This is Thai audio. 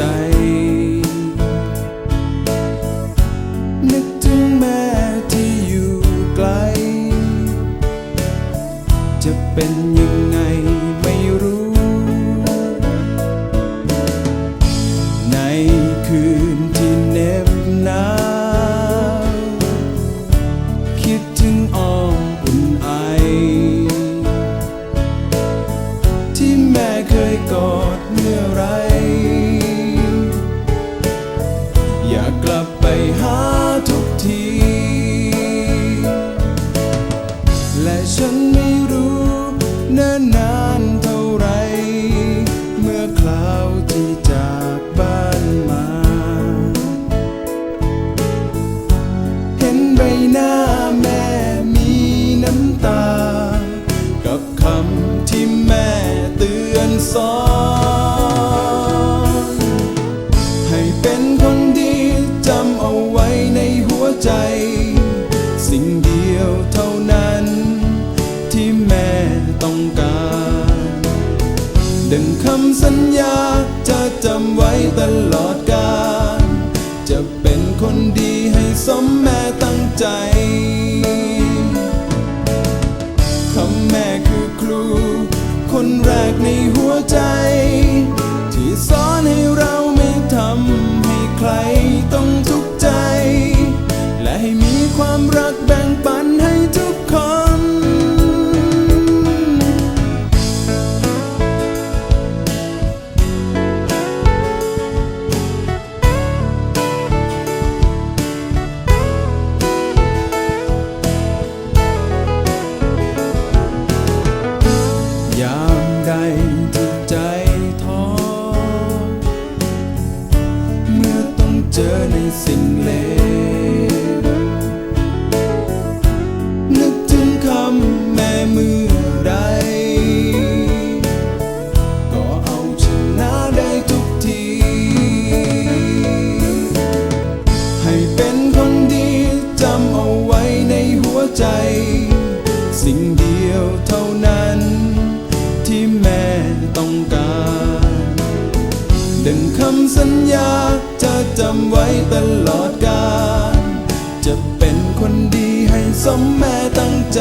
ใจ นึกถึงแม่ที่อยู่ไกล จะเป็นยัง อยากกลับไปหาทุกที และฉันไม่รู้นิ่นนานเท่าไร เมื่อคราวที่จากบ้านมา เห็นใบหน้าแม่มีน้ำตา กับคำที่แม่เตือนสอน ต้องการดังคำสัญญาจะจำไว้ตลอดกาลจะเป็นคนดีให้สมแม่ตั้งใจคำแม่คือครู คนแรกในหัวใจ ที่สอนให้เราไม่ทำให้ใครต้องทุกข์ใจ และให้มีความรัก จอในสิ่งเลวนึกถึงคำแม่มือใด ก็เอาชนะได้ทุกที ให้เป็นคนดีจำเอาไว้ในหัวใจ สิ่งเดียวเท่านั้น ที่แม่ต้องการ ดังคำสัญญาำไว้ตลอดกาลจะเป็นคนดีให้สมแม่ตั้งใจ